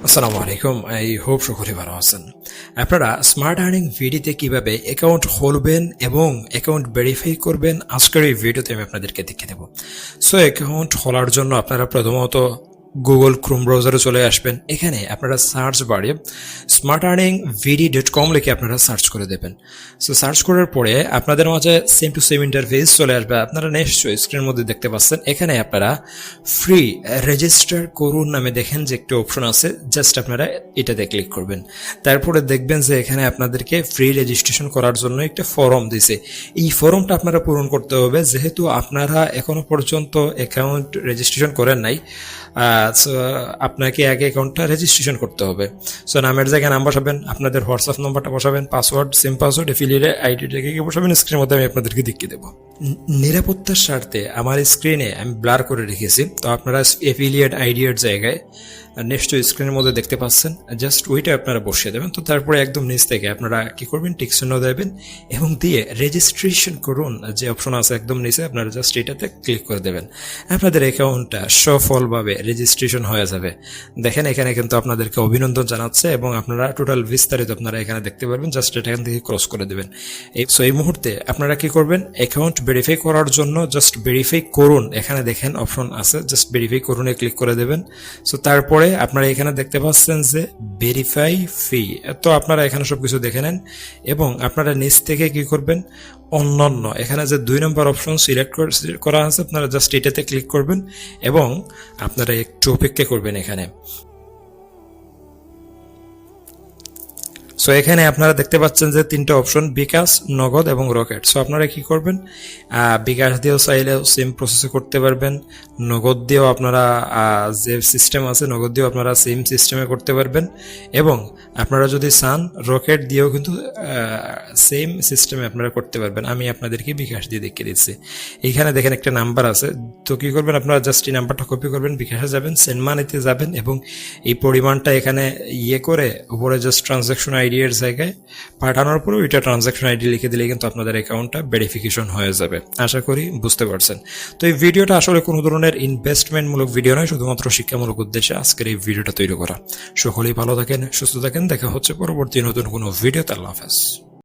আসসালামু আলাইকুম। I hope সকলে ভালো আছেন। আপনারা স্মার্ট আর্নিং ভিডিওতে কীভাবে অ্যাকাউন্ট খুলবেন এবং অ্যাকাউন্ট ভেরিফাই করবেন, আজকের এই ভিডিওতে আমি আপনাদেরকে দেখিয়ে দেবো। সো অ্যাকাউন্ট খোলার জন্য আপনারা প্রথমত গুগল ক্রোম ব্রাউজারে চলে আসবেন। এখানে আপনারা search bar smart earning VD dot com লিখে আপনারা সার্চ করে দেবেন। সো সার্চ করার পরে আপনাদের মাঝে সেম টু সেম ইন্টারফেস চলে আসবে। আপনারা নিশ্চয়ই স্ক্রিনের মধ্যে দেখতে পাচ্ছেন। এখানে আপনারা ফ্রি রেজিস্টার করুন নামে দেখেন যে একটা অপশন আছে। জাস্ট আপনারা এটাতে ক্লিক করবেন। তারপরে দেখবেন যে এখানে আপনাদেরকে ফ্রি রেজিস্ট্রেশন করার জন্য একটা ফর্ম দিছে এই ফর্মটা আপনারা পূরণ করতে হবে। যেহেতু আপনারা এখনও পর্যন্ত অ্যাকাউন্ট রেজিস্ট্রেশন করেন নাই সো আপনাকে এক অ্যাকাউন্টটা রেজিস্ট্রেশন করতে হবে। সো নামের জায়গায় নাম বসাবেন, আপনাদের হোয়াটসঅ্যাপ নাম্বারটা বসাবেন password sim password affiliate ID জায়গায় বসাবেন স্ক্রিনের মধ্যে আমি আপনাদেরকে দেখিয়ে দেবো। নিরাপত্তার স্বার্থে আমার স্ক্রিনে আমি ব্লার করে রেখেছি। তো আপনারা এফিলিয়েট আইডিয়ার জায়গায় নেক্সট স্ক্রিনের মধ্যে দেখতে পাচ্ছেন। জাস্ট ওইটা আপনারা বসিয়ে দেবেন। তো তারপরে একদম নিচ থেকে আপনারা কি করবেন? টিক চিহ্ন দেবেন এবং দিয়ে রেজিস্ট্রেশন করুন। যে অপশন আছে একদম নিচে, আপনারা জাস্ট এটাতে ক্লিক করে দেবেন। আপনাদের অ্যাকাউন্টটা সফলভাবে রেজিস্ট্রেশন হয়ে যাবে। দেখেন, এখানে কিন্তু আপনাদেরকে অভিনন্দন জানাচ্ছে এবং আপনারা টোটাল বিস্তারিত আপনারা এখানে দেখতে পারবেন। জাস্ট এটা এখান থেকে ক্রস করে দেবেন। সো এই মুহূর্তে আপনারা কি করবেন? অ্যাকাউন্ট ভেরিফাই করার জন্য জাস্ট ভেরিফাই করুন। এখানে দেখেন অপশন আছে জাস্ট ভেরিফাই করুন ক্লিক করে দেবেন। সো তারপরে আপনারা এখানে দেখতে পাচ্ছেন যে ভেরিফাই ফি তো আপনারা এখানে সব কিছু দেখে নেন এবং আপনারা নিচ থেকে কি করবেন? অন্যান্য। এখানে যে দুই নম্বর অপশন সিলেক্ট করা আছে, আপনারা জাস্ট এটাতে ক্লিক করবেন এবং আপনারা একটু অপেক্ষা করবেন এখানে। সো এখানে আপনারা দেখতে পাচ্ছেন যে তিনটা অপশন বিকাশ, নগদ এবং রকেট। সো আপনারা কি করবেন? বিকাশ দিয়েও চাইলেও সেম প্রসেসে করতে পারবেন। নগদ দিয়েও আপনারা যে সিস্টেম আছে, নগদ দিয়েও আপনারা সেম সিস্টেমে করতে পারবেন। এবং আপনারা যদি চান, রকেট দিয়েও কিন্তু সেম সিস্টেমে আপনারা করতে পারবেন। আমি আপনাদেরকে বিকাশ দিয়ে দেখিয়ে দিচ্ছি। এইখানে দেখেন একটা নাম্বার আছে। তো কী করবেন আপনারা? জাস্ট এই নাম্বারটা কপি করবেন, বিকাশে যাবেন সেন্ড মানিতে যাবেন এবং এই পরিমাণটা এখানে ইয়ে করে, উপরে জাস্ট ট্রানজাকশন আইডি এর জায়গায় পাঠানোর পরে ওইটা ট্রানজাকশন আইডি লিখে দিলে কিন্তু আপনাদের অ্যাকাউন্টটা ভেরিফিকেশন হয়ে যাবে। আশা করি বুঝতে পারছেন। তো এই ভিডিওটা আসলে কোনো ধরনের ইনভেস্টমেন্টমূলক ভিডিও নয়, শুধুমাত্র শিক্ষামূলক উদ্দেশ্যে আজকের এই ভিডিওটা তৈরি করা। সকলেই ভালো থাকেন, সুস্থ থাকেন, দেখা হচ্ছে পরবর্তী নতুন কোনো ভিডিওতে। আল্লাহ হাফেজ।